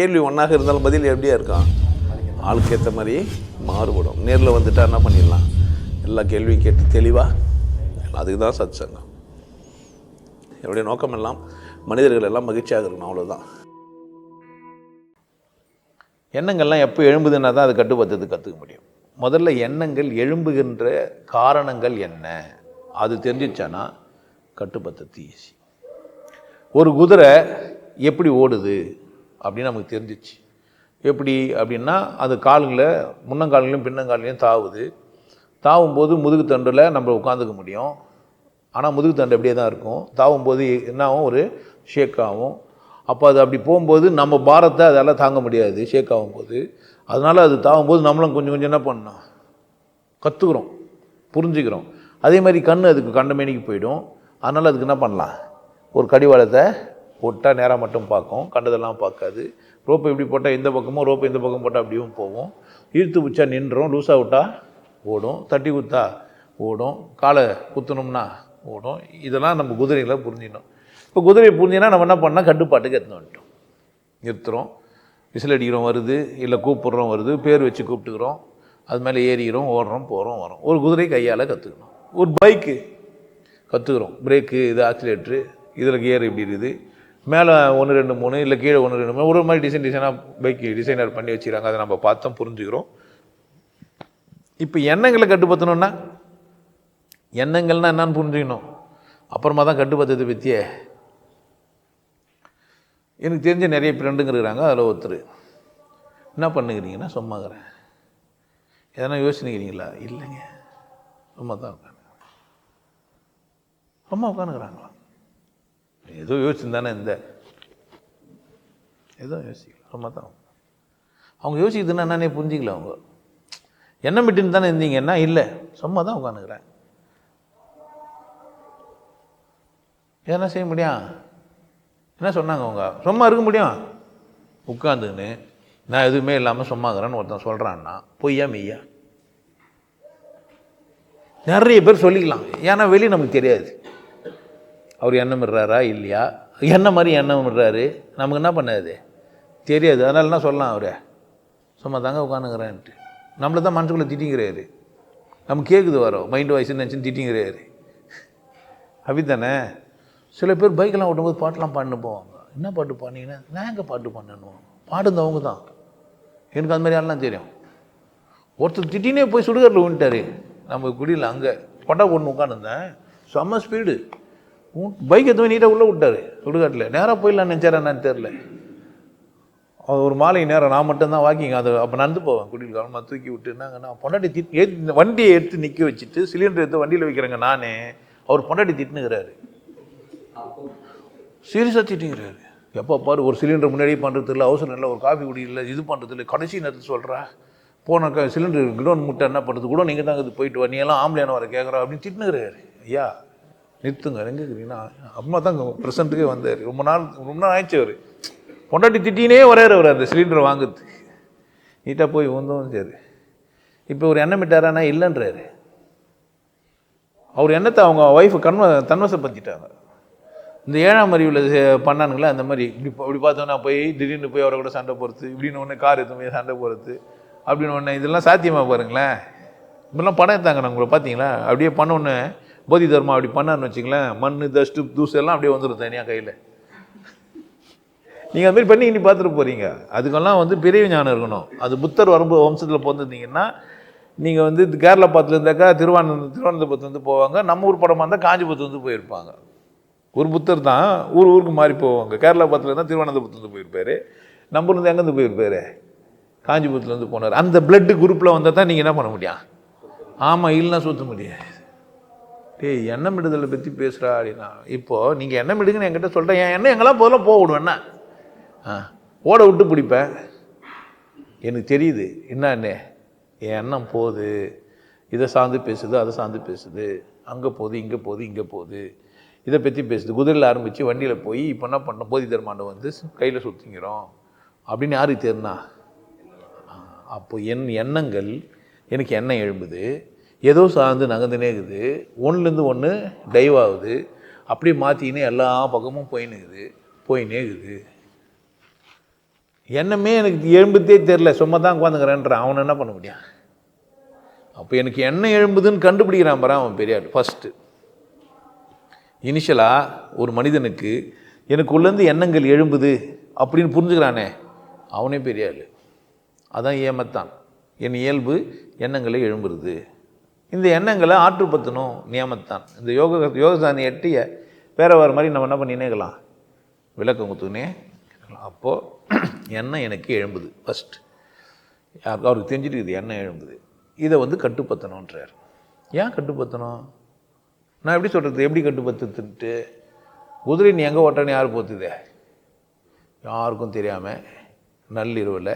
கேள்வி ஒன்றாக இருந்தாலும் பதில் எப்படியா இருக்கான் ஆளுக்கு ஏற்ற மாதிரி மாறுபடும். நேரில் வந்துட்டா என்ன பண்ணிடலாம்? எல்லா கேள்வியும் கேட்டு தெளிவாக அதுக்கு தான் சத் சங்கம் என்னுடைய நோக்கம் எல்லாம் மனிதர்கள் எல்லாம் மகிழ்ச்சியாக இருக்கணும் அவ்வளோதான் எண்ணங்கள்லாம் எப்போ எழும்புதுன்னா தான் அது கட்டுப்படுத்துறது கற்றுக்க முடியும். முதல்ல எண்ணங்கள் எழும்புகின்ற காரணங்கள் என்ன? அது தெரிஞ்சிச்சானா? கட்டுப்படுத்துறது ஈஸி ஒரு குதிரை எப்படி ஓடுது? அப்படின்னு நமக்கு தெரிஞ்சிச்சு. எப்படி அப்படின்னா அது கால்களை முன்னங்கால்களையும் பின்னங்கால்களையும் தாவுது. தாவும்போது முதுகு தண்டில் நம்ம உட்காந்துக்க முடியும். ஆனால் முதுகு தண்டு அப்படியே தான் இருக்கும். தாவும்போது என்னாகும் ஒரு ஷேக் ஆகும் அப்போ அது அப்படி போகும்போது நம்ம பாரத்தை அதெல்லாம் தாங்க முடியாது ஷேக் ஆகும்போது அதனால் அது தாவும்போது நம்மளும் கொஞ்சம் கொஞ்சம் என்ன பண்ணணும்? கற்றுக்குறோம் புரிஞ்சுக்கிறோம். அதே மாதிரி கண் அதுக்கு கண்டமேனிக்கு போயிடும். அதனால் அதுக்கு என்ன பண்ணலாம்? ஒரு கடிவாளத்தை போட்டால் நேராக மட்டும் பார்க்கும். கண்டதெல்லாம் பார்க்காது. ரோப்பு இப்படி போட்டால் இந்த பக்கமும் ரோப்பு இந்த பக்கம் போட்டால் அப்படியும் போகும். இழுத்து பிடிச்சா நின்றோம் லூஸாக விட்டா ஓடும். தட்டி குத்தா ஓடும். காலை குத்தணும்னா ஓடும். இதெல்லாம் நம்ம குதிரைகளை புரிஞ்சிடணும். இப்போ குதிரையை புரிஞ்சினா நம்ம என்ன பண்ணால் கட்டுப்பாட்டுக்கு எடுத்துன்னு வந்துட்டோம். நிறுத்துகிறோம் விசில் அடிக்கிறோம் வருது இல்லை கூப்பிட்றோம் வருது பேர் வச்சு கூப்பிட்டுக்கிறோம். அது மேலே ஏறிக்கிறோம் ஓடுறோம் போகிறோம் வரோம். ஒரு குதிரை கையால் கற்றுக்கணும். ஒரு பைக்கு கற்றுக்குறோம். பிரேக்கு இது ஆக்சிலேட்ரு இதில் கியர் இப்படி இருக்குது. மேலே ஒன்று ரெண்டு மூணு இல்லை கீழே ஒன்று ரெண்டு மூணு ஒரு மாதிரி டிசைன் டிசைனாக பைக்கு டிசைனர் பண்ணி வச்சுக்கிறாங்க. அதை நம்ம பார்த்தோம் புரிஞ்சுக்கிறோம். இப்போ எண்ணங்களை கட்டுப்படுத்தணும்னா எண்ணங்கள்னால் என்னன்னு புரிஞ்சுக்கணும். அப்புறமா தான் கட்டுப்படுத்துறது பற்றியே எனக்கு தெரிஞ்ச நிறைய ஃப்ரெண்டுங்க இருக்கிறாங்க அதில் ஒருத்தர். என்ன பண்ணுகிறீங்கன்னா சும்மாக்கிறேன் எதனா யோசிச்சுக்கிறீங்களா? இல்லைங்க. சும்மா தான் உட்காந்து சும்மா உட்காந்துக்கிறாங்களா ஏதோ யோசிச்சுருந்தானே இந்த. ஏதோ யோசிக்கல. சும்மா தான். அவங்க யோசிக்குதுன்னா என்னன்னே புரிஞ்சிக்கல அவங்க. எண்ணம் விட்டுன்னு தானே இருந்தீங்கன்னா இல்லை. சும்மா தான் உட்காந்துக்கிறேன். என்ன செய்ய முடியும்? என்ன சொன்னாங்க அவங்க? சும்மா இருக்க முடியும்? உட்காந்துன்னு. நான் எதுவுமே இல்லாமல் சும்மாங்கிறேன்னு ஒருத்தன் சொல்கிறான்னா பொய்யா மெய்யா? நிறைய பேர் சொல்லிக்கலாம். ஏன்னா வெளியே நமக்கு தெரியாது. அவர் எண்ணம் இடுறாரா இல்லையா? என்ன மாதிரி எண்ணம் இடுறாரு நமக்கு என்ன பண்ணாது? தெரியாது. அதனால என்ன சொல்லலாம் அவரை? சும்மா தாங்க உட்காந்துக்கிறேன்ட்டு நம்மளை தான் மனசுக்குள்ளே திட்டிங்கிறாரு. நம்ம கேட்குது வரோம் மைண்ட் வாய்ஸ்ன்னு நினச்சின்னு திட்டிங்கிறாரு. அப்படித்தானே? சில பேர் பைக்கெல்லாம் ஓட்டும்போது பாட்டெலாம் பாடினு போவாங்க என்ன பாட்டு பாடினீங்கன்னா நான் எங்கே பாட்டு பண்ணணும் பாடுந்தவங்க தான். எனக்கு அந்த மாதிரி ஆள்லாம் தெரியும். ஒருத்தர் திட்டினே போய் சுடுகாட்டில் விட்டாரு நம்ம குடியில் அங்கே கொண்டா போட்டு உட்காந்துருந்தேன் செம்ம ஸ்பீடு பைக்கை எதுவும் நீட்டாக உள்ளே விட்டாரு. சுடுகாட்டில். நேராக போயிடலாம் நினச்சாரா என்னன்னு தெரில அது ஒரு மாலை நேரம் நான் மட்டும்தான் வாக்கிங் அது அப்போ நடந்து போவேன். குடியில் கவனமாக தூக்கி விட்டு நாங்கள் பொண்டாட்டி திட் ஏ வண்டியை எடுத்து நிற்க வச்சுட்டு சிலிண்டர் எடுத்து வண்டியில் வைக்கிறேங்க நானே. அவர் பொண்டாட்டி திட்டுனுங்கிறாரு சீரியஸாக திட்டுங்கிறாரு எப்போ பாரு ஒரு சிலிண்டர் முன்னாடியே பண்ணுறது இல்லை அவசரம் இல்லை ஒரு காஃபி குடி இல்லை இது பண்ணுறது இல்லை கடைசி நேரத்தில் சொல்கிறா போன க சிலிண்டர் குடோன் முட்டை என்ன பண்ணுறது கூட நீங்கள் தான் இது போயிட்டு வா. நீ எல்லாம் ஆம்பளையான வர கேட்குறா அப்படின்னு திட்டுனுங்கிறாரு ஐயா நிறுத்துங்க எங்கே இருக்கிறீங்கன்னா அம்மா தான் ப்ரெசண்ட்டுக்கே வந்தார். ரொம்ப நாள் ரொம்ப நாள் ஆயிடுச்சு அவர். பொண்டாட்டி திட்டினே வராரு அவர் அந்த சிலிண்டரை வாங்குறதுக்கு. நீட்டாக போய் வந்தோம் சரி இப்போ ஒரு எண்ணம் விட்டாரானா இல்லைன்றாரு. அவர் எண்ணத்தை அவங்க ஒய்ஃபு கண்வ தன்வசப்படுத்திட்டாங்க. இந்த ஏழாம் அறிவில் பண்ணானுங்களே அந்த மாதிரி இப்படி இப்படி பார்த்தோன்னா போய் திடீர்னு போய் அவரை கூட சண்டை போகிறது இப்படின்னு ஒன்று கார் எதுவுமே சண்டை போகிறது அப்படின்னு ஒன்று இதெல்லாம் சாத்தியமாக பாருங்களேன். இப்படிலாம் படம் எடுத்தாங்க நான் உங்களை பார்த்தீங்களா? அப்படியே பண்ண ஒன்று போதி தர்மா அப்படி பண்ணான்னு வச்சுங்களேன் மண் தஸ்ட்டு தூசு எல்லாம் அப்படியே வந்துடும் தனியாக கையில். நீங்கள் அதுமாரி பண்ணி நீ பார்த்துட்டு போகிறீங்க அதுக்கெல்லாம் வந்து பெரிய ஞானம் இருக்கணும். அது புத்தர் வரும்பு வம்சத்தில் பிறந்திருந்தீங்கன்னா நீங்கள் வந்து கேரளா பாத்தில் இருந்தாக்கா திருவானந்த திருவனந்தபுரத்துலேருந்து போவாங்க. நம்ம ஊர் படமாக இருந்தால் காஞ்சிபுரத்துலேருந்து போயிருப்பாங்க. ஒரு புத்தர் தான் ஊர் ஊருக்கு மாறி போவாங்க. கேரளா பாத்தில் இருந்தால் திருவனந்தபுரத்துலேருந்து போயிருப்பாரு. நம்ம இருந்து எங்கேருந்து போயிருப்பாரு? காஞ்சிபுரத்துலேருந்து போனார். அந்த பிளட்டு குரூப்பில் வந்தால் தான் நீங்கள் என்ன பண்ண முடியும்? ஆமாம் இல்லைன்னா சுற்ற முடியாது. டேய் எண்ணம் விடுதலை பற்றி பேசுகிறா அப்படின்னா இப்போது நீங்கள் எண்ணம் விடுங்கன்னு என்கிட்ட சொல்கிறேன் என் எண்ணம் எங்கெல்லாம் போதெல்லாம் போக விடுவேன்னா ஆ ஓட விட்டு பிடிப்பேன் எனக்கு தெரியுது. என்னன்னு என் எண்ணம் போகுது. இதை சார்ந்து பேசுது அதை சார்ந்து பேசுது. அங்கே போகுது இங்கே போகுது இங்கே போகுது. இதை பற்றி பேசுது. குதிரையில் ஆரம்பித்து வண்டியில் போய் இப்போ என்ன பண்ணோம் போதி தர்மாண்டை வந்து கையில் சுற்றிங்கிறோம் அப்படின்னு யாருக்கு தெரினா அப்போ என் எண்ணங்கள் எனக்கு எண்ணம் எழும்புது. ஏதோ சார்ந்து நகர்ந்துனே இருக்குது. ஒன்றுலேருந்து ஒன்று டைவ் ஆகுது. அப்படியே மாற்றிக்கினே எல்லா பக்கமும் போயின்னு இருக்குது. போயின்னே இருக்குது. எண்ணமே எனக்கு எழும்புதே தெரில சும்மா தான் உட்காந்துக்கிறேன்றான் அவனை என்ன பண்ண முடியும்? அப்போ எனக்கு என்ன எழும்புதுன்னு கண்டுபிடிக்கிறான் பாரு அவன் பெரியார். ஃபஸ்ட்டு இனிஷியலாக ஒரு மனிதனுக்கு எனக்கு உள்ளேருந்து எண்ணங்கள் எழும்புது அப்படின்னு புரிஞ்சுக்கிறானே. அவனே பெரியாள் அதான் ஏமத்தான். என் இயல்பு எண்ணங்களை எழும்புறது. இந்த எண்ணங்களை ஆற்றுப்படுத்தணும் நியமத்தான். இந்த யோக யோகசானி எட்டிய வேற வேறு மாதிரி நம்ம என்ன பண்ணினேக்கலாம் விளக்கம் குத்துனே அப்போது எண்ணம் எனக்கு எழும்புது ஃபஸ்ட் யாருக்கு அவருக்கு தெரிஞ்சுட்டு எண்ணம் எழும்புது. இதை வந்து கட்டுப்படுத்தணுன்றார். ஏன் கட்டுப்படுத்தணும்? நான் எப்படி சொல்கிறது எப்படி கட்டுப்படுத்துட்டு? குதிரை நீ எங்கே ஓட்டன்னு யார் போத்துதே? யாருக்கும் தெரியாமல் நள்ளிரவில்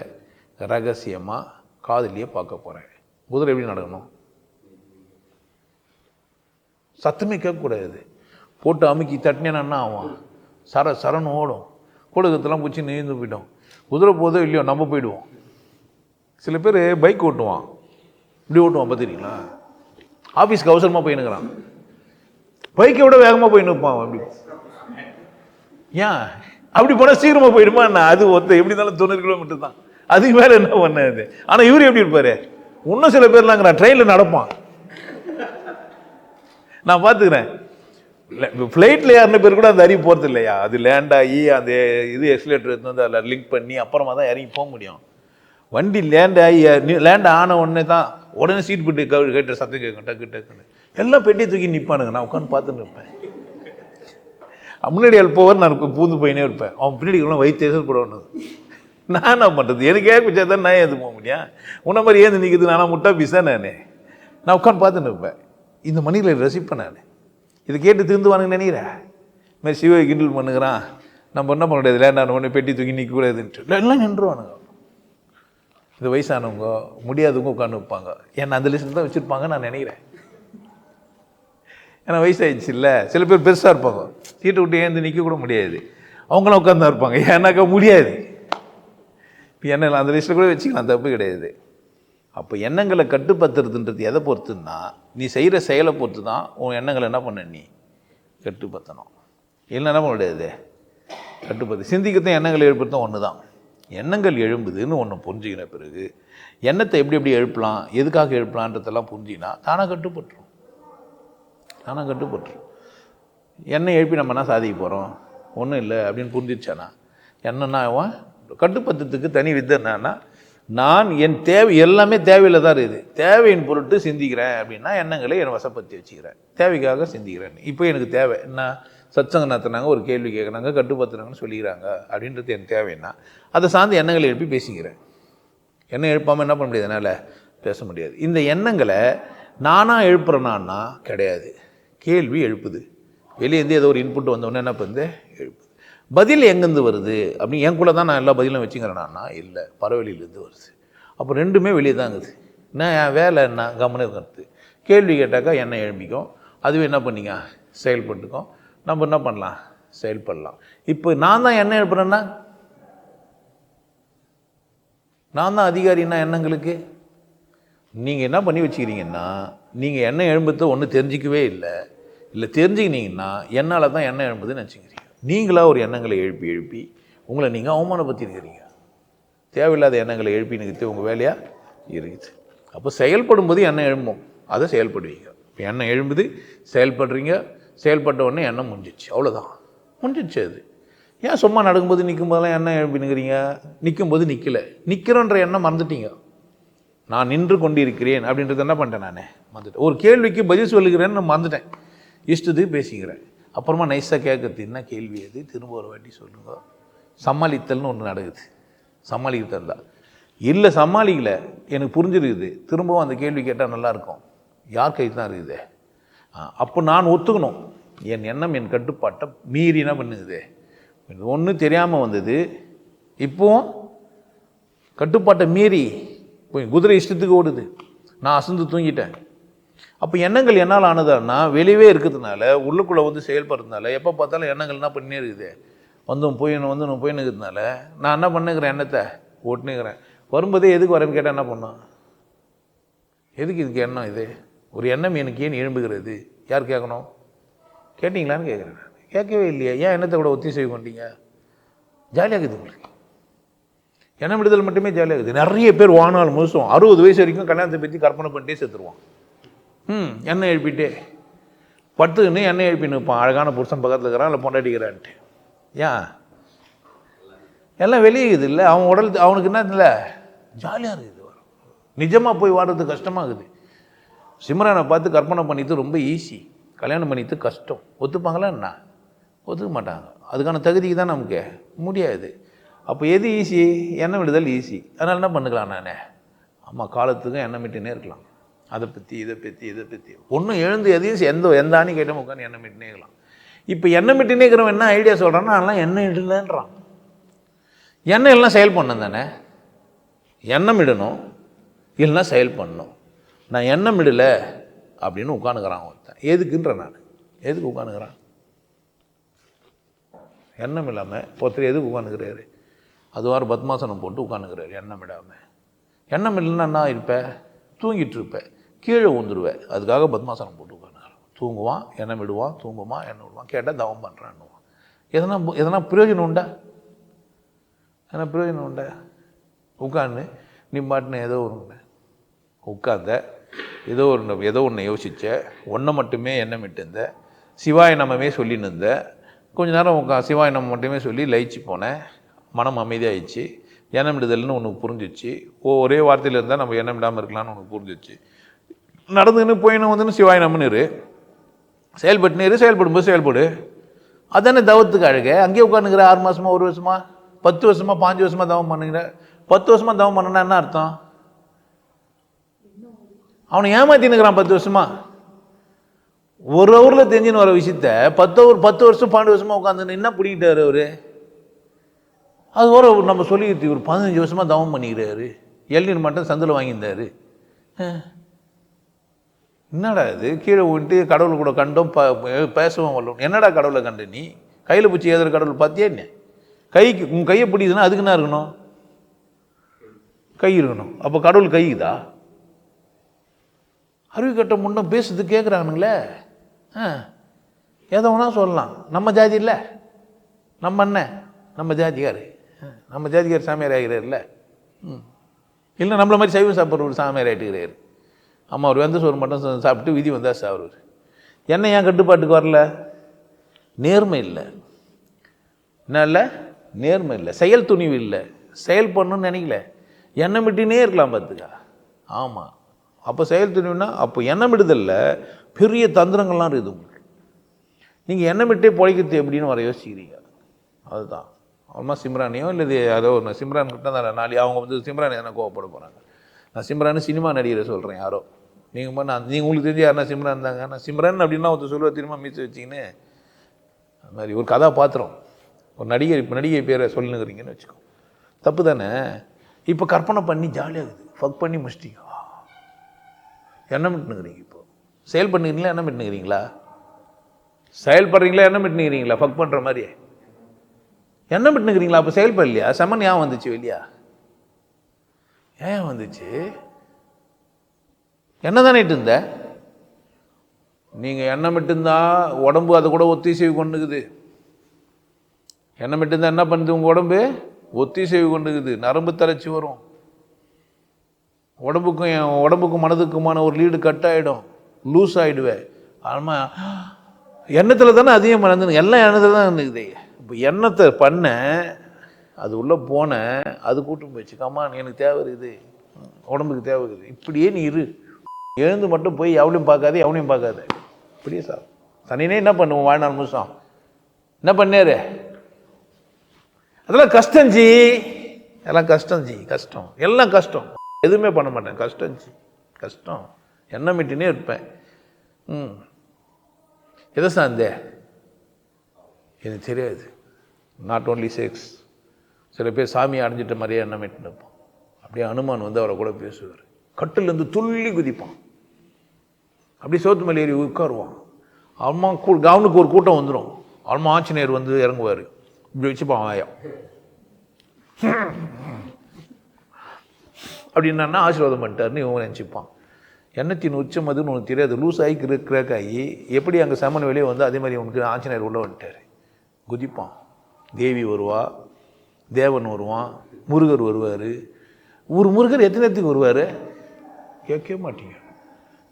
ரகசியமாக காதலியே பார்க்க போகிறேன் குதிரை எப்படி நடக்கணும்? சத்தமே கேட்கக்கூடாது போட்டு அமுக்கி தட்டினேன்னா ஆகும்? சர சரன்னு ஓடும். கூடகத்தெல்லாம் பிடிச்சி நீந்து போயிட்டோம் குதிரை போதோ இல்லையோ நம்ம போயிடுவோம். சில பேர் பைக் ஓட்டுவான். இப்படி ஓட்டுவான் பார்த்துருக்கீங்களா ஆஃபீஸ்க்கு அவசரமாக போயின்னுக்கிறான் பைக்கை விட வேகமாக போய் நிற்பான் அப்படி ஏன்? அப்படி போனால் சீக்கிரமாக போயிடுமா என்ன? அது ஒத்த எப்படி இருந்தாலும் தொண்ணூறு கிலோமீட்டர் தான். அதுக்கு மேலே என்ன பண்ணாது ஆனால் இவர் எப்படி இருப்பார்? இன்னும் சில பேர்லாங்கிறான். ட்ரெயினில் நடப்பான். நான் பார்த்துக்கிறேன். ஃப்ளைட்டில் ஏறின பேர் கூட அந்த அறிவு போகிறது இல்லையா? அது லேண்ட் ஆகி அந்த இது எக்ஸிலேட்டர் எடுத்து வந்து அதில் லிங்க் பண்ணி அப்புறமா தான் இறங்கி போக முடியும். வண்டி லேண்ட் ஆகி லேண்ட் ஆன உடனே தான் உடனே சீட் போட்டு கவு கேட்டு சத்தம் கேட்கும் டக்கு டக்குன்னு. எல்லாம் பெட்டியை தூக்கி நிற்பானுங்க நான் உட்காந்து பார்த்துன்னு இருப்பேன். முன்னாடி ஆள் போவார் நான் பூந்து போயினே இருப்பேன். அவன் பின்னாடி கூட வயிற்று போடணும் நான் என்ன பண்ணுறது எனக்கு ஏன் குச்சா தான் நான் ஏது போக முடியும்? உன்ன மாதிரி ஏந்து நிற்கிது நானும் முட்டா பீஸா நான்? நான் உட்காந்து பார்த்துன்னு இருப்பேன். இந்த மணியில் ரசிப்பேன் நான். இதை கேட்டு திருந்துவானுங்க நினைக்கிறேன் இதுமாதிரி சிவை கிண்டல் பண்ணுகிறான். நம்ம என்ன பண்ண முடியாது லேண்டான ஒன்று பெட்டி தூக்கி நிற்கக்கூடாதுன்ட்டு எல்லாம் நின்றுவானுங்க. இந்த வயசானவங்க முடியாதவங்க உட்காந்து வைப்பாங்க. ஏன்னா அந்த லிஸ்ட்டில் தான் வச்சுருப்பாங்க நான் நினைக்கிறேன். ஏன்னா வயசாகிடுச்சு இல்லை. சில பேர் பெருசாக இருப்பாங்க. சீட்டை விட்டு ஏந்து நிற்க கூட முடியாது. அவங்களாம் உட்காந்து இருப்பாங்க. ஏன்னாக்கா முடியாது. இப்போ என்ன அந்த லிஸ்ட்டில் கூட வச்சுக்கலாம். தப்பு கிடையாது. அப்போ எண்ணங்களை கட்டுப்படுத்துறதுன்றது எதை பொறுத்துன்னா நீ செய்கிற செயலை பொறுத்து தான் உன் எண்ணங்களை என்ன பண்ண நீ கட்டுப்படுத்தணும். இல்லைன்னா என்ன பண்ண முடியாது? கட்டுப்படுத்து. சிந்திக்கிறதும் எண்ணங்களை எழுப்புறதும் ஒன்று தான் எண்ணங்கள் எழும்புதுன்னு ஒன்று புரிஞ்சுக்கின பிறகு எண்ணத்தை எப்படி எப்படி எழுப்பலாம் எதுக்காக எழுப்பலான்றதெல்லாம் புரிஞ்சினா தானாக கட்டுப்பட்டுரும். தானாக கட்டுப்பட்டுரும். எண்ணெய் எழுப்பி நம்ம என்ன சாதிக்க போகிறோம் ஒன்றும் இல்லை அப்படின்னு புரிஞ்சிச்சானா என்னன்னா அவன் தனி வித்தை என்னன்னா நான் என் தேவை எல்லாமே தேவையில் தான் இருக்குது. தேவையின் பொருட்டு சிந்திக்கிறேன் அப்படின்னா எண்ணங்களை என் வசப்படுத்தி வச்சுக்கிறேன். தேவைக்காக சிந்திக்கிறேன். இப்போ எனக்கு தேவை. என்ன? சத்சங்க நடத்துனாங்க ஒரு கேள்வி கேட்குறாங்க கட்டுப்படுத்துறாங்கன்னு சொல்லிக்கிறாங்க அப்படின்றது எனக்கு தேவைன்னா அதை சார்ந்து எண்ணங்களை எழுப்பி பேசிக்கிறேன். எண்ணம் எழுப்பாமல் என்ன பண்ண முடியாது? என்னால் பேச முடியாது. இந்த எண்ணங்களை நானாக எழுப்புறேனான்னா கிடையாது. கேள்வி எழுப்புது. வெளியேருந்து ஏதோ ஒரு இன்புட் வந்தோடனே என்ன பண்ணுது? பதில் எங்கேருந்து வருது? அப்படின்னு என் கூட தான் நான் எல்லா பதிலும் வச்சுக்கிறேன்னா இல்லை. பறவெளியிலேருந்து வருது. அப்போ ரெண்டுமே வெளியே தான் இருக்குது. என்ன என் வேலை என்ன? கவனம் இருக்கிறது. கேள்வி கேட்டாக்கா என்ன எழுப்பிக்கும். அதுவே என்ன பண்ணிங்க? செயல்பட்டுக்கும். நம்ம என்ன பண்ணலாம்? செயல்படலாம். இப்போ நான் தான் என்ன எழுப்புறேன்னா? நான் தான் அதிகாரின்னா எண்ணங்களுக்கு நீங்கள் என்ன பண்ணி வச்சுக்கிறீங்கன்னா நீங்கள் எண்ணெய் எழும்புத்த ஒன்றும் தெரிஞ்சிக்கவே இல்லை. இல்லை தெரிஞ்சுக்கினீங்கன்னா என்னால் தான் எண்ணெய் எழும்புதுன்னு நினச்சிக்கிறீங்க நீங்களாக ஒரு எண்ணங்களை எழுப்பி எழுப்பி உங்களை நீங்கள் அவமானப்படுத்திருக்கிறீங்க தேவையில்லாத எண்ணங்களை எழுப்பி நிறுத்தி உங்கள் வேலையாக இருக்குது. அப்போ செயல்படும் போது எண்ணம் எழும்பும்? அதை செயல்படுவீங்க. இப்போ எண்ணம் எழும்புது? செயல்படுறீங்க. செயல்பட்ட உடனே எண்ணம் முடிஞ்சிச்சு அவ்வளோதான் முடிஞ்சிச்சு அது. ஏன் சும்மா நடக்கும்போது நிற்கும் போதெல்லாம் எண்ணம் எழுப்பி நிற்கிறீங்க நிற்கும்போது நிற்கல நிற்கிறோன்ற எண்ணம் மறந்துட்டீங்க. நான் நின்று கொண்டிருக்கிறேன் அப்படின்றத என்ன பண்ணிட்டேன் நான்? மறந்துட்டேன். ஒரு கேள்விக்கு பதில் சொல்லுகிறேன்னு நான் மறந்துட்டேன். இஷ்டத்துக்கு பேசிக்கிறேன். அப்புறமா நைஸாக கேட்கறது என்ன கேள்வி அது திரும்ப ஒரு வாட்டி சொல்லுங்க. சமாளித்தல்னு ஒன்று நடக்குது. சமாளித்தல் தான் இல்லை சமாளிக்கல. எனக்கு புரிஞ்சிருக்குது. திரும்பவும் அந்த கேள்வி கேட்டால் நல்லாயிருக்கும் யார் கை தான் இருக்குது? அப்போ நான் ஒத்துக்கணும். என் எண்ணம் என் கட்டுப்பாட்டை மீறி என்ன பண்ணுது? ஒன்று தெரியாமல் வந்தது. இப்போவும் கட்டுப்பாட்டை மீறி போய் குதிரை இஷ்டத்துக்கு ஓடுது. நான் அசந்து தூங்கிட்டேன். அப்போ எண்ணங்கள் என்னால் ஆனதுன்னா வெளியவே இருக்கிறதுனால உள்ளுக்குள்ளே வந்து செயல்படுறதுனால எப்போ பார்த்தாலும் எண்ணங்கள் என்ன பண்ணியே இருக்குது. வந்தும் போய் வந்து நான் போய் நான் என்ன பண்ணுகிறேன் எண்ணத்தை? ஓட்டுனுக்கிறேன் வரும்போதே எதுக்கு வரேன்னு கேட்டால் என்ன பண்ணோம்? எதுக்கு இதுக்கு எண்ணம் இது? ஒரு எண்ணம் எனக்கு ஏன் எழும்புகிறது? யார் கேட்கணும்? கேட்டிங்களான்னு கேட்குறேன் நான். கேட்கவே இல்லையா. ஏன் எண்ணத்தை கூட ஒத்தி செய்ய கொண்டீங்க ஜாலியாக இருக்குது உங்களுக்கு. எண்ணம் விடுதல் மட்டுமே ஜாலியாக இருக்குது நிறைய பேர் வானால் முழுசும் அறுபது வயசு வரைக்கும் கல்யாணத்தை பற்றி கற்பனை பண்ணிட்டே செத்துருவான். ம் எண்ணெய் எழுப்பிட்டு. படுத்துக்கின்னு எண்ணெய் எழுப்பின்னு இருப்பான் அழகான புருஷன் பக்கத்தில் இருக்கிறான் இல்லை பொண்டாட்டிக்கிறான்ட்டு ஏன் எல்லாம் வெளியேகுது இல்லை? அவன் உடல் அவனுக்கு என்ன இல்லை ஜாலியாக இருக்குது நிஜமாக போய் வாடுறது கஷ்டமாகுது சிம்ரனை பார்த்து கற்பனை பண்ணிட்டு ரொம்ப ஈஸி கல்யாணம் பண்ணிட்டு கஷ்டம். ஒத்துப்பாங்களா என்ன? ஒத்துக்க மாட்டாங்க. அதுக்கான தகுதிக்கு தான் நமக்கு முடியாது. அப்போ எது ஈஸி எண்ணெய் விடுதல் ஈஸி அதனால் என்ன பண்ணுக்கலாம் நான்? ஆமாம் காலத்துக்கும் எண்ணெய் விட்டுனே இருக்கலாம். அதை பற்றி இதை பற்றி இதை பற்றி ஒன்றும் எழுந்து எதையும் எந்த எந்த ஆணி கேட்டால் உட்காந்து எண்ணெய் மிட்டினேக்கலாம் இருக்கலாம். இப்போ எண்ணெய் மிட்டினேக்கிறவன் இருக்கிறவன் என்ன ஐடியா சொல்கிறான்னா அதெல்லாம் எண்ணெய் இடலன்றான் எண்ணெய் எல்லாம் செயல் பண்ணணும் தானே? எண்ணம் இடணும் இல்லைன்னா செயல் பண்ணணும். நான் எண்ணம் இடலை அப்படின்னு உட்காந்துக்கிறான் ஒருத்தன். எதுக்குன்ற நான். எதுக்கு உட்காந்துக்கிறான் எண்ணம் இல்லாமல் ஒருத்தர் எதுக்கு உட்காந்துக்கிறாரு அதுவாறு பத்மாசனம் போட்டு உட்காந்துக்கிறாரு எண்ணம் இடாமல் எண்ணம் இல்லைன்னா என்ன இருப்ப? தூங்கிட்டு இருப்பேன் கீழே உந்துருவேன் அதுக்காக பத்மாசனம் போட்டு உட்காந்துக்கிறான் தூங்குவான் எண்ணம் விடுவான் தூங்குவான் எண்ணம் விடுவான். கேட்டால் தவம் பண்ணுறான்னுவான் எதனா எதனா பிரயோஜனம் உண்டா? எதனா பிரயோஜனம் உண்டா? உட்காந்து நீ பாட்டுன்னு ஏதோ ஒன்று உட்காந்த ஏதோ ஒன்று ஏதோ ஒன்று யோசித்த ஒன்றை மட்டுமே எண்ணமிட்டு இருந்த சிவாய நம்மமே சொல்லின்னு இருந்த கொஞ்ச நேரம் உட்கா சிவாய நம்ம மட்டுமே சொல்லி லயிச்சு போனேன். மனம் அமைதியாகிடுச்சு எண்ணம் விடுதல்னு ஒன்று புரிஞ்சிச்சு. ஓ ஒரே வார்த்தையில் இருந்தால் நம்ம எண்ணம் விடாமல் இருக்கலாம்னு ஒன்று புரிஞ்சிச்சு. நடந்துன்னு போயின்னு வந்துன்னு சிவாய நம்மன்னு இரு செயல்பட்டுன்னு இரு செயல்படும்போது செயல்படு. அதானே தவத்துக்கு அழகு? அங்கேயே உட்காந்துக்கிற ஆறு மாதமா ஒரு வருஷமா பத்து வருஷமா பாஞ்சு வருஷமா தவம் பண்ணுங்கிற பத்து வருஷமா தவம் பண்ணனா என்ன அர்த்தம்? அவனை ஏமாத்தினுக்கிறான் பத்து வருஷமா. ஒரு ஹவரில் தெரிஞ்சுன்னு வர விஷயத்த பத்து ஹவர் பத்து வருஷம் பன்னெண்டு வருஷமாக உட்காந்துன்னு என்ன பிடிக்கிட்டாரு அவர்? அது ஒரு நம்ம சொல்லிக்கிட்டு இவர் பதினஞ்சு வருஷமாக தவம் பண்ணிக்கிறாரு. எல்நீர் மட்டும் சந்தில் வாங்கியிருந்தாரு. என்னடா இது? கீழே விட்டு கடவுள் கூட கண்டோம் ப பேசவும் வரலும் என்னடா கடவுளை கண்டு நீ? கையில் பிடிச்சி ஏதோ கடவுள் பார்த்தியா என்ன? கைக்கு உன் கையை பிடிக்குதுன்னா அதுக்கு என்ன இருக்கணும்? கை இருக்கணும். அப்போ கடவுள் கைக்குதா? அறிவு கட்ட முன்னும் பேசுறது கேட்குறானுங்களே ஆ. எதை ஒன்றா சொல்லலாம். நம்ம ஜாதி இல்லை. நம்ம அண்ணன் நம்ம ஜாதிகார் ஆ, நம்ம ஜாதிகார் சாமியார் ஆகிறார்ல ம். இல்லை நம்மள மாதிரி சைவம் சாப்பிட்ற ஒரு சாமியார் ஆகிட்டுக்கிறாரு ஆமாம் அவர் வெந்த சோறு மட்டும் சாப்பிட்டு விதி வந்தால் சாப்பிடுவார் என்ன ஏன் கட்டுப்பாட்டுக்கு வரல? நேர்மை இல்லை. என்ன இல்லை? நேர்மை இல்லை. செயல் துணிவு இல்லை. செயல் பண்ணணும்னு நினைக்கல. எண்ணம் விட்டுனே இருக்கலாம் பார்த்துக்கா ஆமாம் அப்போ செயல் துணிவுனா அப்போ எண்ணம் விடுதல்ல. பெரிய தந்திரங்கள்லாம் இருக்குது உங்களுக்கு. நீங்கள் எண்ணம் விட்டே பொழைக்கிறது எப்படின்னு வர யோசிக்கிறீங்க. அதுதான். அவ்வளோமா சிம்ரானியோ இல்லை அதோ ஒரு சிம்ரான் கிட்ட தான் நாளை அவங்க வந்து சிம்ரான் எதனா கோவப்பட போகிறாங்க நான் சிம்ரான் சினிமா நடிகரை சொல்கிறேன் யாரோ. நீங்கள் நான் நீங்கள் உங்களுக்கு தெரிஞ்சு யாருன்னா சிம்ரான் தாங்க நான் சிம்ரான் அப்படின்னா ஒருத்தர் சொல்லுவா திரும்ப மீச்சு வச்சிங்கன்னு அது மாதிரி ஒரு கதாபாத்திரம். ஒரு நடிகர் இப்போ நடிகை பேரை சொல்லுங்கிறீங்கன்னு வச்சுக்கோ. தப்பு தானே? இப்போ கற்பனை பண்ணி ஜாலியாக இருக்குது ஃபக் பண்ணி முடிச்சிட்டீங்க. என்ன பண்ணுங்கிறீங்க இப்போ? செயல் பண்ணுறீங்களா என்ன பண்ணுங்கிறீங்களா செயல்படுறீங்களா என்ன பண்ணுங்கிறீங்களா ஃபக் பண்ணுற மாதிரியே. என்ன பண்ணுங்கிறீங்களா அப்போ செயல்படலையா செமன் ஏன் வந்துச்சு வெளியா. ஏன் வந்துச்சு? என்ன தானேட்டு இருந்த நீங்கள் எண்ணம் இருந்தா உடம்பு அதை கூட ஒத்திசைவு கொண்டுக்குது. எண்ணம் இருந்தா என்ன பண்ணுது உங்கள் உடம்பு? ஒத்திசைவு கொண்டுக்குது. நரம்பு தளர்ச்சி வரும். உடம்புக்கும் என் உடம்புக்கும் மனதுக்குமான ஒரு லீடு கட் ஆகிடும் லூஸ் ஆகிடுவேன் ஆமாம் எண்ணத்தில் தானே அதிகம் நடந்து எல்லாம் எண்ணத்தில் தான் இருந்துக்குது இப்போ எண்ணத்தை பண்ண அது உள்ளே போனேன் அது கூட்டம் போயிடுச்சு கம்மான் எனக்கு தேவை இருக்குது. உடம்புக்கு தேவை இருக்குது. இப்படியே நீ இரு. எழுந்து மட்டும் போய் எவளையும் பார்க்காத எவனையும் பார்க்காத. இப்படியே சார். சனினே என்ன பண்ணுவோம் வாழ்நாள் முழுசம் என்ன பண்ணாரு அதெல்லாம் கஷ்டம் ஜி. எல்லாம் கஷ்டம் ஜி. கஷ்டம். எல்லாம் கஷ்டம். எதுவுமே பண்ண மாட்டேன். கஷ்டம் ஜி. கஷ்டம். எண்ணெய் மிட்டினே இருப்பேன். ம். எதை சார்ந்தே? எனக்கு தெரியாது. நாட் ஓன்லி செக்ஸ் சில பேர் சாமியை அடைஞ்சிட்ட மாதிரியே எண்ணெய் மிட்டுன்னு அப்படியே அனுமான் வந்து அவரை கூட பேசுவார். கட்டிலேருந்து துள்ளி குதிப்பான். அப்படியே சோத்து மேலே ஏறி உட்காருவான். அம்மா கூ கவனுக்கு ஒரு கூட்டம் வந்துடும் அம்மா ஆஞ்சநேயர் வந்து இறங்குவார். இப்படி வச்சுப்பான் வாயம் அப்படின்னா ஆசீர்வாதம் பண்ணிட்டாருன்னு இவங்க நினச்சிப்பான். எண்ணத்தின் உச்சம் அதுன்னு உனக்கு தெரியாது. லூஸ் ஆகி கிரேக் ஆகி எப்படி அங்கே சமன் வெளியே வந்து அதே மாதிரி உனக்கு ஆஞ்சநேயர் உள்ளே வந்துட்டார். குதிப்பான். தேவி வருவா. தேவன் வருவான் முருகர் வருவார். ஒரு முருகர் எத்தனை இடத்துக்கு வருவார்? கேட்கவே மாட்டீங்க.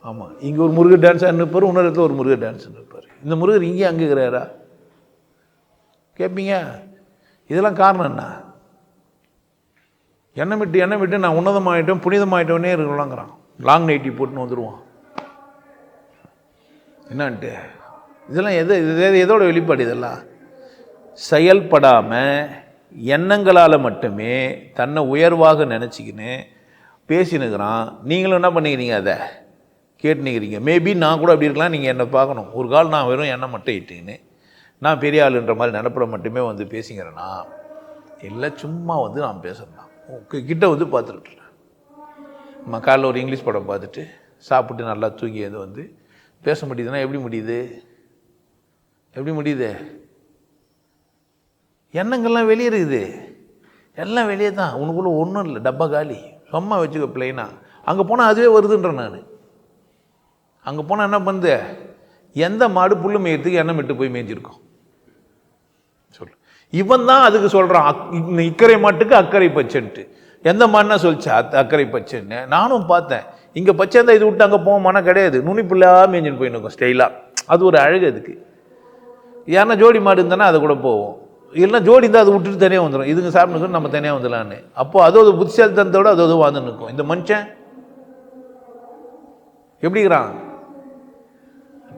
ஆமாம் இங்கே ஒரு முருகர் டான்ஸ் இருப்பார் இன்னொரு இடத்துல ஒரு முருகர் டான்ஸ் இருப்பார். இந்த முருகர் இங்கே அங்கே இருக்கிறாரா? கேட்பீங்க இதெல்லாம் காரணம் என்ன? எண்ணெய் விட்டு எண்ணெய் விட்டு நான் உன்னதமாகிட்டோம் புனிதமாயிட்டோன்னே இருக்கலாங்கிறான். லாங் நைட்டி போட்டுன்னு வந்துடுவான் என்னான்ட்டு? இதெல்லாம் எது இது எதோட வெளிப்பாடு இதெல்லாம்? செயல்படாமல் எண்ணங்களால் மட்டுமே தன்னை உயர்வாக நினச்சிக்கின்னு பேசினுக்கிறான். நீங்களும் என்ன பண்ணிக்கிறீங்க அதை? கேட்டுனுக்கிறீங்க. மேபி நான் கூட அப்படி இருக்கலாம் நீங்கள் என்னை பார்க்கணும். ஒரு கால் நான் வெறும் எண்ணெய் மட்டும் இட்டுக்கின்னு நான் பெரிய ஆளுன்ற மாதிரி நினப்பிட மட்டுமே வந்து பேசிக்கிறேன்னா இல்லை சும்மா வந்து நான் பேசுகிறேன் கிட்ட வந்து பார்த்துட்டு நம்ம காலைல ஒரு இங்கிலீஷ் படம் பார்த்துட்டு சாப்பிட்டு நல்லா தூங்கி வந்து பேச முடியுதுன்னா எப்படி முடியுது? எப்படி முடியுது? எண்ணங்கள்லாம் வெளியே இருக்குது எல்லாம் வெளியே தான் உனக்குள்ளே ஒன்றும் இல்லை. டப்பா காலி. சும்மா வச்சுக்கோ பிளைனா அங்கே போனால் அதுவே வருதுன்றேன் நான். அங்கே போனால் என்ன பண்ணுது எந்த மாடு புல்லு மேயத்துக்கு எண்ணெய் விட்டு போய் மேய்ஞ்சிருக்கோம். சொல்லு. இவன் தான் அதுக்கு சொல்கிறான் அக் இக்கரை மாட்டுக்கு அக்கறை பச்சைன்ட்டு. எந்த மாடுனா சொல்லிச்சா அத் அக்கறை பச்சைன்னு. நானும் பார்த்தேன். இங்கே பச்சை இருந்தால் இது விட்டு அங்கே போவோமானா கிடையாது. நுனி புல்லாக மேய்ஞ்சின்னு போயின்னு ஸ்டைலாக அது ஒரு அழகு அதுக்கு. ஏன்னா ஜோடி மாடு இருந்தானா அது கூட போவோம். இல்லைன்னா ஜோடி இருந்தால் அது விட்டுட்டு தனியாக வந்துடும் இதுங்க சாப்பிட்டு நம்ம தனியாக வந்துடலான்னு. அப்போது அதோட புத்திசாலித்தனத்தோட அது அது வாழ்ந்து நிற்கும் இந்த மனுஷன் எப்படிங்கிறான்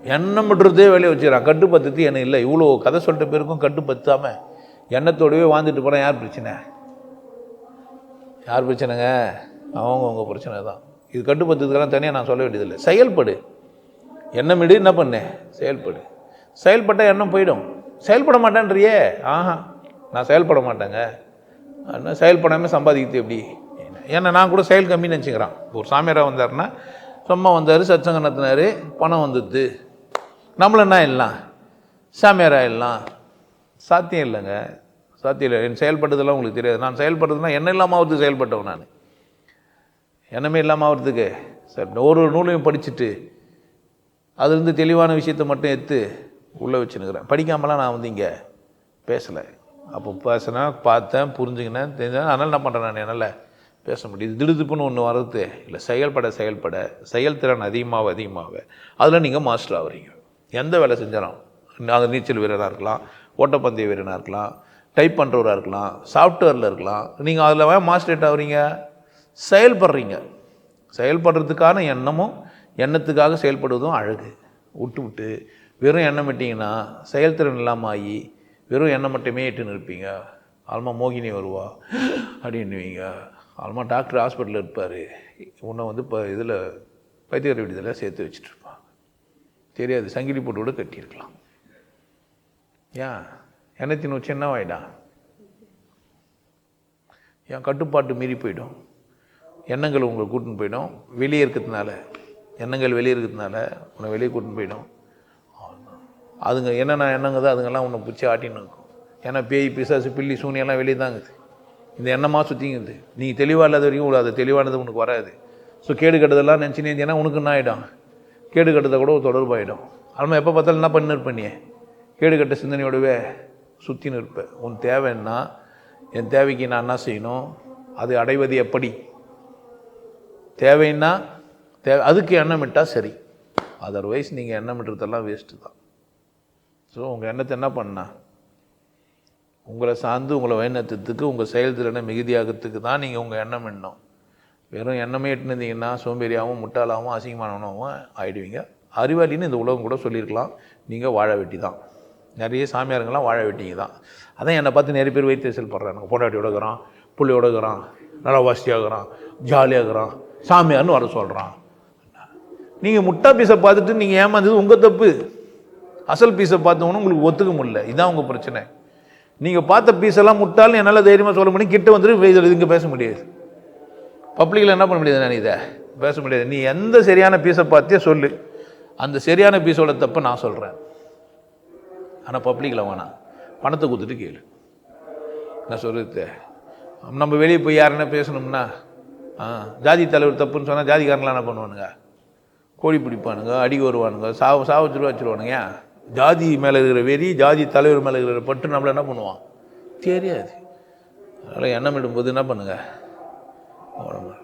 எண்ணம் பண்ணுறதே வேலையை வச்சுக்கிறான். கட்டுப்பத்து என்ன இல்லை. இவ்வளோ கதை சொல்லிட்ட பேருக்கும் கட்டுப்பத்தாமல் எண்ணத்தோடவே வாழ்ந்துட்டு போனால் யார் பிரச்சனை? யார் பிரச்சனைங்க? அவங்கவுங்க பிரச்சனை தான். இது கட்டுப்படுத்துறதுக்கெல்லாம் தனியாக நான் சொல்ல வேண்டியதில்லை. செயல்படு. எண்ணமிடு என்ன பண்ணு? செயல்படு. செயல்பட்டால் எண்ணம் போயிடும். செயல்பட மாட்டேன்றியே ஆஹா நான் செயல்பட மாட்டேங்க அதனால் செயல்படாமல் சம்பாதிக்கிறது எப்படி? ஏன்னா நான் கூட செயல் கம்மின்னு நினச்சிக்கிறான். ஒரு சாமியாராக வந்தாருன்னா சும்மா வந்தார் சத்சங்க நடத்தினார் பணம் வந்துடுது. நம்மள என்ன இல்லலாம் சாமியாராக ஆயிடலாம். சாத்தியம் இல்லைங்க. சாத்தியம் இல்லை. என் செயல்பட்டதெல்லாம் உங்களுக்கு தெரியாது. நான் செயல்படுறதுனா என்ன இல்லாமல் அவருக்கு செயல்பட்டவன் நான். என்னமே இல்லாமல் ஆகிறதுக்கு சார் ஒரு ஒரு நூலையும் படிச்சுட்டு அதுலேருந்து தெளிவான விஷயத்தை மட்டும் எடுத்து உள்ளே வச்சுன்னுக்கிறேன். படிக்காமலாம் நான் வந்து இங்கே பேசலை. அப்போ பேசினா பார்த்தேன் புரிஞ்சுக்கினேன் தெரிஞ்சேன் அதனால் என்ன பண்ணுறேன் நான் என்னால் பேச முடியுது. திடுதுப்புன்னு ஒன்று வர்றது. இல்லை செயல்பட செயல்பட செயல்திறன் அதிகமாக அதிகமாக அதில் நீங்கள் மாஸ்டர் ஆகுறீங்க எந்த வேலை செஞ்சாலும் அது நீச்சல் வீரராக இருக்கலாம் ஓட்டப்பந்தய வீரனாக இருக்கலாம் டைப் பண்ணுறவராக இருக்கலாம் சாஃப்ட்வேரில் இருக்கலாம். நீங்கள் அதில் மாஸ்டரேட் ஆகுறீங்க செயல்படுறீங்க. செயல்படுறதுக்கான எண்ணமும் எண்ணத்துக்காக செயல்படுவதும் அழகு. விட்டு விட்டு வெறும் எண்ணம் விட்டிங்கன்னா செயல்திறன் இல்லாமல் ஆகி வெறும் எண்ணம் மட்டுமே இட்டு நிற்பீங்க. ஆல்மா மோகினி வருவா அப்படின்னுவீங்க. ஆல்மா டாக்டர் ஹாஸ்பிட்டலில் இருப்பார். உன்னை வந்து இப்போ இதில் பைத்தியக்கார விடுதலில் சேர்த்து வச்சுட்ருப்பாங்க தெரியாது சங்கிலி போட்டு கூட கட்டியிருக்கலாம். ஏன்? எண்ணத்தின் வச்சு என்ன என் கட்டுப்பாட்டு மீறி போயிடும். எண்ணங்கள் உங்களை கூட்டின்னு போயிடும். வெளியே இருக்கிறதுனால எண்ணங்கள் வெளியே இருக்கிறதுனால உன்னை வெளியே கூட்டின்னு போயிடும். அதுங்க என்னென்ன எண்ணங்குதோ அதுங்கெல்லாம் உன்னை பிடிச்சி ஆட்டின்னு இருக்கும். ஏன்னா பேய் பிசாசு பில்லி சூனியெல்லாம் வெளியே தாங்குது இந்த எண்ணமாக சுற்றிங்குது நீ தெளிவாக இல்லாத வரைக்கும் உங்களுக்கு அது தெளிவானது உனக்கு வராது. ஸோ கேடு கட்டதெல்லாம் நினச்சி நேர்ந்தீங்கன்னா உனக்கு என்ன ஆகிடும் கேடு கட்டதை கூட தொடர்பாகிடும் தொடர்பாயிடும் அதுமாதிரி எப்போ பார்த்தாலும் என்ன பண்ணி இருப்ப கேடு கட்ட சிந்தனையோடவே சுற்றின்னு இருப்பேன். உன் தேவைன்னா என் தேவைக்கு நான் என்ன செய்யணும்? அது அடைவது எப்படி? தேவைன்னா தே அதுக்கு எண்ணமிட்டால் சரி. அதர்வைஸ் நீங்கள் எண்ணமிட்டுறதெல்லாம் வேஸ்ட்டு தான். ஸோ உங்கள் எண்ணத்தை என்ன பண்ணா? உங்களை சார்ந்து உங்களை வைநத்தத்துக்கு உங்கள் செயல்திறனை மிகுதியாகிறதுக்கு தான் நீங்கள் உங்கள் எண்ணம் எண்ணணும் வெறும் எண்ணமே எட்டுனீங்கன்னா சோம்பேறியாகவும் முட்டாளாகவும் அசிங்கமானவனாகவும் ஆகிடுவீங்க அறிவாளின்னு இந்த உலகம் கூட சொல்லியிருக்கலாம். நீங்கள் வாழ வெட்டி தான் நிறைய சாமியாருங்கெல்லாம் வாழ வெட்டிங்க தான் அதான் என்னை பார்த்து நிறைய பேர் வைத்தியசல் படுறாங்க. பொண்டாட்டி உடகுறான் புள்ளி இருக்கிறான் நல்லா வசதியாகிறான் ஜாலியாகிறான் சாமியார்னு வர சொல்கிறான் நீங்கள் முட்டா பீஸை பார்த்துட்டு நீங்கள் ஏமாந்தது உங்கள் தப்பு. அசல் பீஸை பார்த்தவொன்னு உங்களுக்கு ஒத்துக்க முடியல. இதுதான் உங்கள் பிரச்சனை. நீங்கள் பார்த்த பீஸெல்லாம் முட்டாலும் என்னால் தைரியமாக சொல்ல முடியும். கிட்ட வந்துட்டு இங்கே பேச முடியாது. பப்ளிக்கில் என்ன பண்ண முடியாது நான் இதை? பேச முடியாது. நீ எந்த சரியான பீஸை பார்த்தே சொல்லு. அந்த சரியான பீஸோட தப்பை நான் சொல்கிறேன் ஆனால் பப்ளிக்கில் வேணாம். பணத்தை கொடுத்துட்டு கேளு. நான் சொல்கிறது நம்ம வெளியே போய் யாருன்னா பேசணும்னா ஆ ஜாதி தலைவர் தப்புன்னு சொன்னால் ஜாதிக்காரங்களாம் என்ன பண்ணுவானுங்க? கோழி பிடிப்பானுங்க அடிக்க வருவானுங்க சாவ சாவச்சுருவா வச்சுருவானுங்க ஜாதி மேலே இருக்கிற வெறி ஜாதி தலைவர் மேலே இருக்கிற பட்டு நம்மளை என்ன பண்ணுவான்? தெரியாது. அதனால் எண்ணம் இடும்போது என்ன பண்ணுங்க? கவனமா